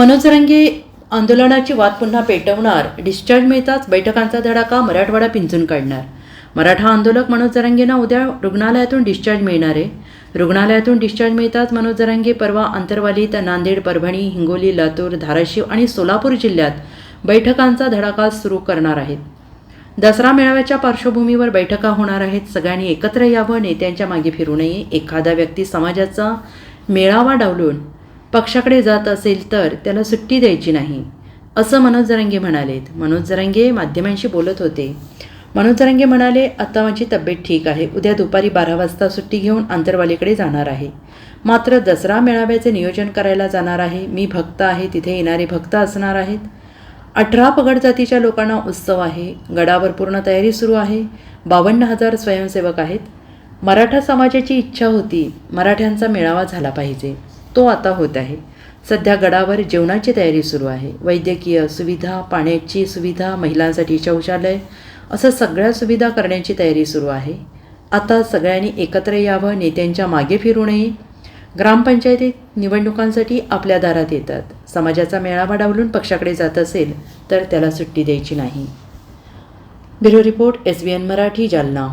मनोज रंगे आंदोलनाची वाद पुन्हा पेटवणार. डिस्चार्ज मिळताच बैठकांचा धडाका मराठवाडा पिंजून काढणार. मराठा आंदोलक मनोज जरांगेंना उद्या रुग्णालयातून डिस्चार्ज मिळणार. आहे रुग्णालयातून डिस्चार्ज मिळताच मनोज जरांगे परवा तर नांदेड परभणी हिंगोली लातूर धाराशिव आणि सोलापूर जिल्ह्यात बैठकांचा धडाका सुरू करणार आहेत. दसरा मेळाव्याच्या पार्श्वभूमीवर बैठका होणार आहेत. सगळ्यांनी एकत्र यावं नेत्यांच्या मागे फिरू नये. एखादा व्यक्ती समाजाचा मेळावा डावलून पक्षाकडे जात असेल तर त्याला सुट्टी द्यायची नाही. असं मनोज जरंगे म्हणालेत. मनोज जरंगे माध्यमांशी बोलत होते. मनोज जरंगे म्हणाले आता माझी तब्येत ठीक आहे. उद्या दुपारी बारा वाजता सुट्टी घेऊन आंतरवालीकडे जाणार आहे. मात्र दसरा मेळाव्याचे नियोजन करायला जाणार आहे. मी भक्त आहे. तिथे येणारे भक्त असणार आहेत. अठरा पगड जातीच्या लोकांना उत्सव आहे. गडावर पूर्ण तयारी सुरू आहे. बावन्न हजार स्वयंसेवक आहेत. मराठा समाजाची इच्छा होती. मराठ्यांचा मेळावा झाला पाहिजे. तो आता होत आहे. सध्या गडावर जेवणाची तयारी सुरू आहे. वैद्यकीय सुविधा पाण्याची सुविधा महिलांसाठी शौचालय असं सगळ्या सुविधा करण्याची तयारी सुरू आहे. आता सगळ्यांनी एकत्र यावं नेत्यांच्या मागे फिरू नये. ग्रामपंचायतीत निवडणुकांसाठी आपल्या दारात येतात. समाजाचा मेळावा डावलून पक्षाकडे जात असेल तर त्याला सुट्टी द्यायची नाही. Bureau report S B N Marathi Jalna.